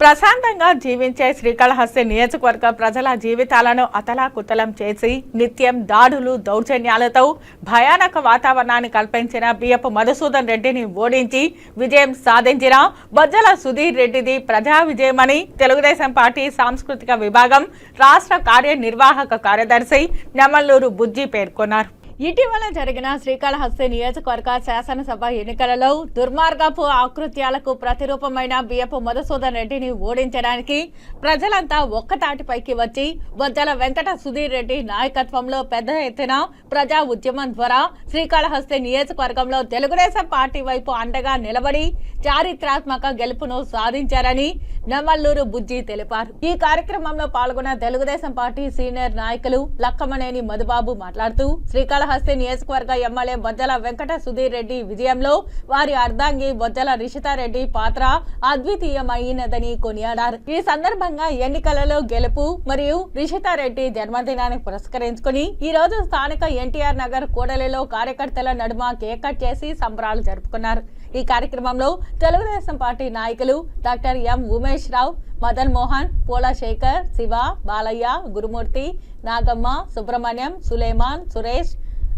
ప్రశాంతంగా జీవించే శ్రీకాళహస్తి నియోజకవర్గ ప్రజల జీవితాలను అతలాకుతలం చేసి నిత్యం దాడులు దౌర్జన్యాలతో భయానక వాతావరణాన్ని కల్పించిన బియ్యపు మధుసూదన్ రెడ్డిని ఓడించి విజయం సాధించిన బొజ్జల సుధీర్ రెడ్డిది ప్రజా విజయమని తెలుగుదేశం పార్టీ సాంస్కృతిక విభాగం రాష్ట్ర కార్యనిర్వాహక కార్యదర్శి నెమల్లూరు బుజ్జి పేర్కొన్నారు. ఇటీవల జరిగిన శ్రీకాళహస్తి నియోజకవర్గ శాసనసభ ఎన్నికలలో దుర్మార్గపు ఆకృత్యాలకు ప్రతిరూపమైన బియ్యపు మధుసూదన్ రెడ్డిని ఓడించడానికి ప్రజలంతా ఒక్కతాటిపైకి వచ్చి వద్దల వెంకట సుధీర్ రెడ్డి నాయకత్వంలో పెద్ద ఎత్తున ప్రజా ఉద్యమం ద్వారా శ్రీకాళహస్తి నియోజకవర్గంలో తెలుగుదేశం పార్టీ వైపు అండగా నిలబడి చారిత్రాత్మక గెలుపును సాధించారని నెమల్లూరు బుజ్జి తెలిపారు. ఈ కార్యక్రమంలో పాల్గొన్న తెలుగుదేశం పార్టీ సీనియర్ నాయకులు లక్కమనేని మధుబాబు మాట్లాడుతూ శ్రీకాళహస్తి నియోజకవర్గ ఎమ్మెల్యే బొజ్జల వెంకట సుధీర్ రెడ్డి విజయంలో వారి అర్ధాంగి బొజ్జల రిషితారెడ్డి పాత్ర అద్వితీయమైనదని కొనియాడారు. ఈ సందర్భంగా ఎన్నికలలో గెలుపు మరియు రిషితారెడ్డి జన్మదినాన్ని పురస్కరించుకుని ఈ రోజు స్థానిక ఎన్టీఆర్ నగర్ కూడలిలో కార్యకర్తల నడుమ కేక్ కట్ చేసి సంబరాలు జరుపుకున్నారు. ఈ కార్యక్రమంలో తెలుగుదేశం పార్టీ నాయకులు డాక్టర్ ఎం ఉమేష్ రావు మదన్ మోహన్ పోలా శేఖర్ శివ బాలయ్య గురుమూర్తి నాగమ్మ సుబ్రహ్మణ్యం సులేమాన్ సురేష్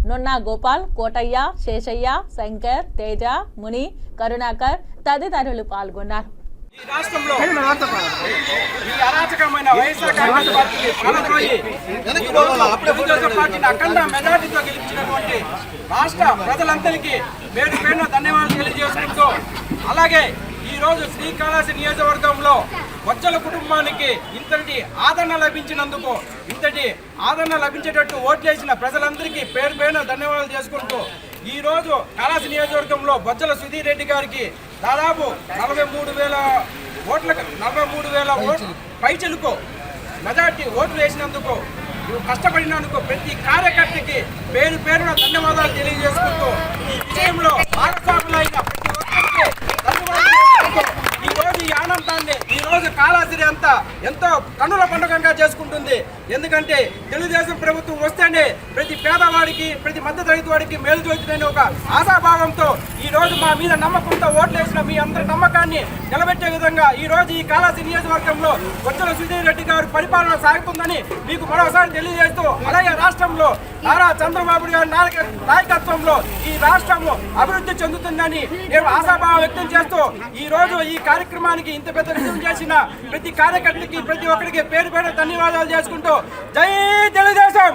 నున్నా గోపాల్ కోటయ్య శేషయ్య శంకర్ తేజ ముని కరుణాకర్ తదితరులు పాల్గొన్నారు. ఈ రాష్ట్రంలో ఈ అరాచకమైన వైఎస్ఆర్ కాంగ్రెస్ పార్టీకి తెలుగుదేశం పార్టీని అఖండ మెజార్టీతో గెలిపించినటువంటి రాష్ట్ర ప్రజలందరికీ పేరు పేరున ధన్యవాదాలు తెలియజేసుకుంటూ అలాగే ఈ రోజు శ్రీకాళహస్తి నియోజకవర్గంలో వచ్చల కుటుంబానికి ఇంతటి ఆదరణ లభించినందుకు ఇంతటి ఆదరణ లభించేటట్టు ఓట్లేసిన ప్రజలందరికీ పేరు పేరున ధన్యవాదాలు చేసుకుంటూ ఈరోజు రోజు కాళాసి నియోజకవర్గంలో బొజ్జల సుధీర్ రెడ్డి గారికి దాదాపు నలభై మూడు వేల ఓట్ల నలభై మూడు వేల ఓట్లు పైచలుకో మెజార్టీ ఓట్లు వేసినందుకు నువ్వు కష్టపడినందుకు ప్రతి కార్యకర్తకి పేరు పేరున ధన్యవాదాలు తెలియజేసుకుంటూ ఈ విజయంలో భాగస్వాములైన ప్రతి ఒక్కరికి ధన్యవాదాలు తెలుపుకుంటూ ఈ రోజు ఈ ఆనందాన్ని ఈ రోజు కాళాసిరి అంతా కన్నుల పండుగగా చేసుకుంటుంది. ఎందుకంటే తెలుగుదేశం ప్రభుత్వం వస్తేనే ప్రతి పేదవాడికి ప్రతి మధ్యతరగతి వాడికి మేలు జరుగుతుందనే ఒక ఆశాభావంతో ఈ రోజు మా మీద నమ్మకంతో ఓట్లేసిన మీ అందరి నమ్మకాన్ని నిలబెట్టే విధంగా ఈ రోజు ఈ కాళాసి నియోజకవర్గంలో వచ్చల సుధీర్ రెడ్డి గారు పరిపాలన సాగుతుందని మీకు మరోసారి తెలియజేస్తూ అలాగే రాష్ట్రంలో నారా చంద్రబాబు గారి నాయక- నాయకత్వంలో ఈ రాష్ట్రము అభివృద్ధి చెందుతుందని నేను ఆశాభావం వ్యక్తం చేస్తూ ఈ రోజు ఈ కార్యక్రమానికి ఇంత పెద్ద విజయం చేసిన ప్రతి కార్యకర్తకి ప్రతి ఒక్కరికి పేరు పేరు ధన్యవాదాలు చేసుకుంటూ జై తెలుగుదేశం!